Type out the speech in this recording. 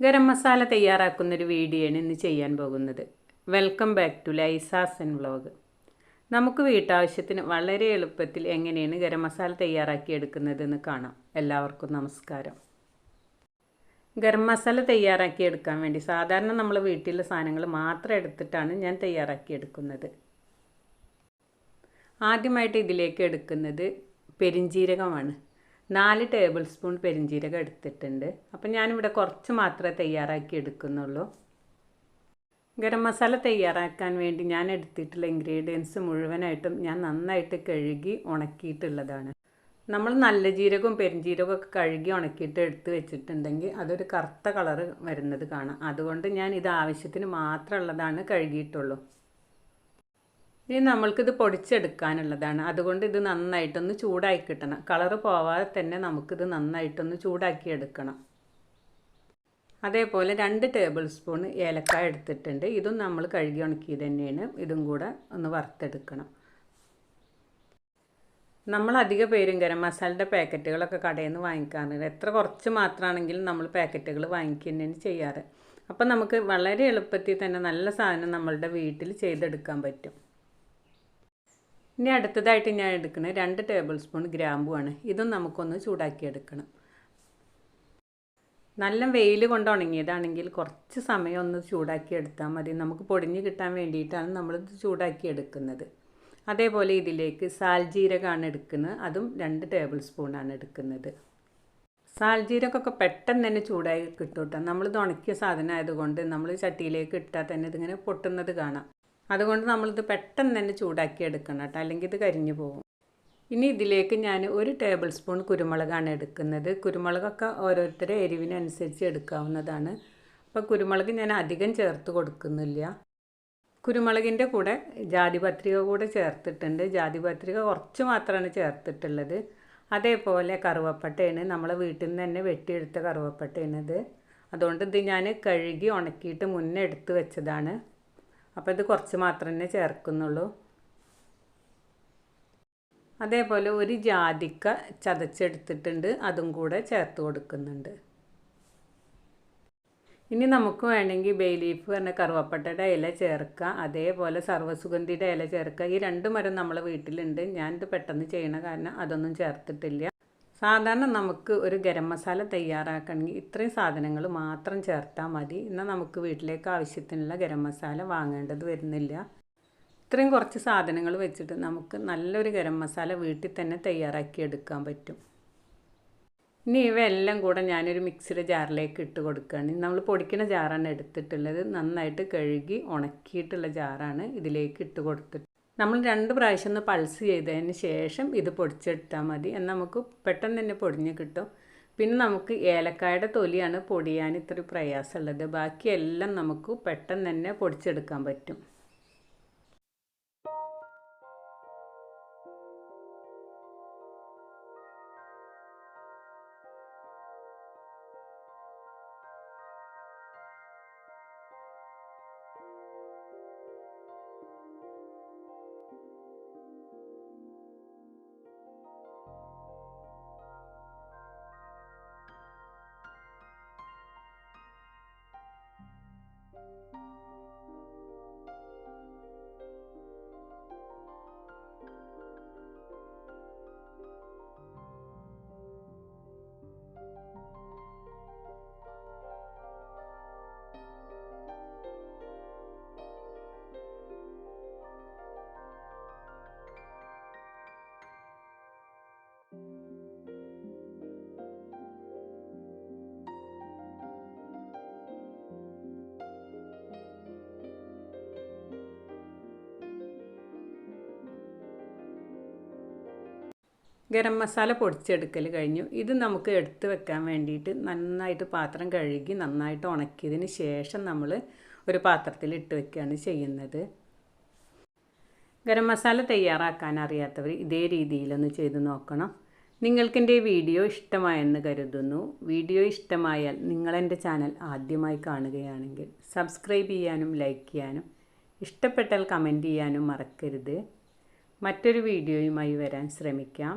ഗരം മസാല തയ്യാറാക്കുന്നൊരു വീഡിയോയാണ് ഇന്ന് ചെയ്യാൻ പോകുന്നത്. Welcome back to Liza's and vlog നമുക്ക് വീട്ടാവശ്യത്തിന് വളരെ എളുപ്പത്തിൽ എങ്ങനെയാണ് ഗരം മസാല തയ്യാറാക്കി എടുക്കുന്നതെന്ന് കാണാം. എല്ലാവർക്കും നമസ്കാരം. ഗരം മസാല തയ്യാറാക്കി എടുക്കാൻ വേണ്ടി സാധാരണ നമ്മൾ വീട്ടിലെ സാധനങ്ങൾ മാത്രം എടുത്തിട്ടാണ് ഞാൻ തയ്യാറാക്കി എടുക്കുന്നത്. ആദ്യമായിട്ട് ഇതിലേക്ക് എടുക്കുന്നത് പെരിഞ്ജീരകമാണ് നാല് ടേബിൾ സ്പൂൺ പെരിഞ്ജീരകം എടുത്തിട്ടുണ്ട്. അപ്പം ഞാനിവിടെ കുറച്ച് മാത്രമേ തയ്യാറാക്കി എടുക്കുന്നുള്ളൂ. ഗരം മസാല തയ്യാറാക്കാൻ വേണ്ടി ഞാൻ എടുത്തിട്ടുള്ള ഇൻഗ്രീഡിയൻസ് മുഴുവനായിട്ടും ഞാൻ നന്നായിട്ട് കഴുകി ഉണക്കിയിട്ടുള്ളതാണ്. നമ്മൾ നല്ല ജീരകവും പെരിഞ്ജീരകവും ഒക്കെ കഴുകി ഉണക്കിയിട്ട് എടുത്ത് വെച്ചിട്ടുണ്ടെങ്കിൽ അതൊരു കറുത്ത കളറ് വരുന്നത് കാണാം. അതുകൊണ്ട് ഞാൻ ഇത് ആവശ്യത്തിന് മാത്രമുള്ളതാണ് കഴുകിയിട്ടുള്ളൂ. ഇനി നമ്മൾക്കിത് പൊടിച്ചെടുക്കാനുള്ളതാണ്. അതുകൊണ്ട് ഇത് നന്നായിട്ടൊന്ന് ചൂടാക്കി കിട്ടണം. കളറ് പോവാതെ തന്നെ നമുക്കിത് നന്നായിട്ടൊന്ന് ചൂടാക്കി എടുക്കണം. അതേപോലെ രണ്ട് ടേബിൾ സ്പൂൺ ഏലക്കായ എടുത്തിട്ടുണ്ട്. ഇതും നമ്മൾ കഴുകി ഉണക്കി തന്നെയാണ്. ഇതും കൂടെ ഒന്ന് വറുത്തെടുക്കണം. നമ്മൾ അധിക പേരും ഗരം മസാലയുടെ പാക്കറ്റുകളൊക്കെ കടയിൽ നിന്ന് വാങ്ങിക്കാറുണ്ട്. എത്ര കുറച്ച് മാത്രമാണെങ്കിലും നമ്മൾ പാക്കറ്റുകൾ വാങ്ങിക്കുന്നതിന് ചെയ്യാറ്. അപ്പം നമുക്ക് വളരെ എളുപ്പത്തിൽ തന്നെ നല്ല സാധനം നമ്മളുടെ വീട്ടിൽ ചെയ്തെടുക്കാൻ പറ്റും. ഇനി അടുത്തതായിട്ട് ഞാൻ എടുക്കുന്നത് രണ്ട് ടേബിൾ സ്പൂൺ ഗ്രാമ്പുമാണ് ഇതും നമുക്കൊന്ന് ചൂടാക്കിയെടുക്കണം. നല്ല വെയിൽ കൊണ്ട് ഉണങ്ങിയതാണെങ്കിൽ കുറച്ച് സമയം ഒന്ന് ചൂടാക്കി എടുത്താൽ മതി. നമുക്ക് പൊടിഞ്ഞ് കിട്ടാൻ വേണ്ടിയിട്ടാണ് നമ്മളിത് ചൂടാക്കി എടുക്കുന്നത്. അതേപോലെ ഇതിലേക്ക് സാൽജീരകമാണ് എടുക്കുന്നത്. അതും രണ്ട് ടേബിൾ സ്പൂണാണ് എടുക്കുന്നത്. സാൽജീരകമൊക്കെ പെട്ടെന്ന് തന്നെ ചൂടായി കിട്ടും കേട്ടോ നമ്മളിത് ഉണക്കിയ സാധനം ആയതുകൊണ്ട് നമ്മൾ ചട്ടിയിലേക്ക് ഇട്ടാൽ തന്നെ ഇതിങ്ങനെ പൊട്ടുന്നത് കാണാം. അതുകൊണ്ട് നമ്മളിത് പെട്ടെന്ന് തന്നെ ചൂടാക്കി എടുക്കണം കേട്ടോ. അല്ലെങ്കിൽ ഇത് കരിഞ്ഞു പോകും. ഇനി ഇതിലേക്ക് ഞാൻ ഒരു ടേബിൾ സ്പൂൺ കുരുമുളകാണ് എടുക്കുന്നത്. കുരുമുളകൊക്കെ ഓരോരുത്തരെ എരിവിനനുസരിച്ച് എടുക്കാവുന്നതാണ്. അപ്പോൾ കുരുമുളക് ഞാൻ അധികം ചേർത്ത് കൊടുക്കുന്നില്ല. കുരുമുളകിന്റെ കൂടെ ജാതിപത്രിക കൂടെ ചേർത്തിട്ടുണ്ട്. ജാതിപത്രിക കുറച്ച് മാത്രമാണ് ചേർത്തിട്ടുള്ളത്. അതേപോലെ കറുവപ്പട്ടയാണ്. നമ്മളെ വീട്ടിൽ നിന്ന് തന്നെ വെട്ടിയെടുത്ത കറുവപ്പട്ടയാണിത്. അതുകൊണ്ട് ഇത് ഞാൻ കഴുകി ഉണക്കിയിട്ട് മുന്നേ എടുത്ത് വെച്ചതാണ്. അപ്പോൾ ഇത് കുറച്ച് മാത്രം തന്നെ ചേർക്കുന്നുള്ളൂ. അതേപോലെ ഒരു ജാതിക്ക ചതച്ചെടുത്തിട്ടുണ്ട് അതും കൂടെ ചേർത്ത് കൊടുക്കുന്നുണ്ട്. ഇനി നമുക്ക് വേണമെങ്കിൽ ബേ ലീഫ് പറഞ്ഞ കറുവപ്പട്ടയുടെ ഇല ചേർക്കുക അതേപോലെ സർവസുഗന്ധിയുടെ ഇല ചേർക്കുക ഈ രണ്ട് മരം നമ്മളെ വീട്ടിലുണ്ട്. ഞാനിത് പെട്ടെന്ന് ചെയ്യണ കാരണം അതൊന്നും ചേർത്തിട്ടില്ല. സാധാരണ നമുക്ക് ഒരു ഗരം മസാല തയ്യാറാക്കണമെങ്കിൽ ഇത്രയും സാധനങ്ങൾ മാത്രം ചേർത്താൽ മതി. എന്നാൽ നമുക്ക് വീട്ടിലേക്ക് ആവശ്യത്തിനുള്ള ഗരം മസാല വാങ്ങേണ്ടത് വരുന്നില്ല. ഇത്രയും കുറച്ച് സാധനങ്ങൾ വെച്ചിട്ട് നമുക്ക് നല്ലൊരു ഗരം മസാല വീട്ടിൽ തന്നെ തയ്യാറാക്കി എടുക്കാൻ പറ്റും. ഇനി ഇവയെല്ലാം കൂടെ ഞാനൊരു മിക്സിയുടെ ജാറിലേക്ക് ഇട്ട് കൊടുക്കുകയാണ്. നമ്മൾ പൊടിക്കുന്ന ജാറാണ് എടുത്തിട്ടുള്ളത്. നന്നായിട്ട് കഴുകി ഉണക്കിയിട്ടുള്ള ജാറാണ് ഇതിലേക്ക് ഇട്ട് കൊടുത്തിട്ട് നമ്മൾ രണ്ട് പ്രാവശ്യം ഒന്ന് പൾസ് ചെയ്തതിന് ശേഷം ഇത് പൊടിച്ചെടുത്താൽ മതി. എന്നാൽ നമുക്ക് പെട്ടെന്ന് തന്നെ പൊടിഞ്ഞ് കിട്ടും. പിന്നെ നമുക്ക് ഏലക്കായുടെ തൊലിയാണ് പൊടിയാൻ ഇത്ര പ്രയാസമുള്ളത്. ബാക്കിയെല്ലാം നമുക്ക് പെട്ടെന്ന് തന്നെ പൊടിച്ചെടുക്കാൻ പറ്റും. ഗരം മസാല പൊടിച്ചെടുക്കൽ കഴിഞ്ഞു. ഇത് നമുക്ക് എടുത്ത് വെക്കാൻ വേണ്ടിയിട്ട് നന്നായിട്ട് പാത്രം കഴുകി നന്നായിട്ട് ഉണക്കിയതിന് ശേഷം നമ്മൾ ഒരു പാത്രത്തിൽ ഇട്ട് വെക്കുകയാണ് ചെയ്യുന്നത്. ഗരം മസാല തയ്യാറാക്കാൻ അറിയാത്തവർ ഇതേ രീതിയിലൊന്ന് ചെയ്ത് നോക്കണം. നിങ്ങൾക്ക് എന്റെ വീഡിയോ ഇഷ്ടമായെന്ന് കരുതുന്നു. വീഡിയോ ഇഷ്ടമായാൽ നിങ്ങളെന്റെ ചാനൽ ആദ്യമായി കാണുകയാണെങ്കിൽ സബ്സ്ക്രൈബ് ചെയ്യാനും ലൈക്ക് ചെയ്യാനും ഇഷ്ടപ്പെട്ടാൽ കമന്റ് ചെയ്യാനും മറക്കരുത്. മറ്റൊരു വീഡിയോയുമായി വരാൻ ശ്രമിക്കാം.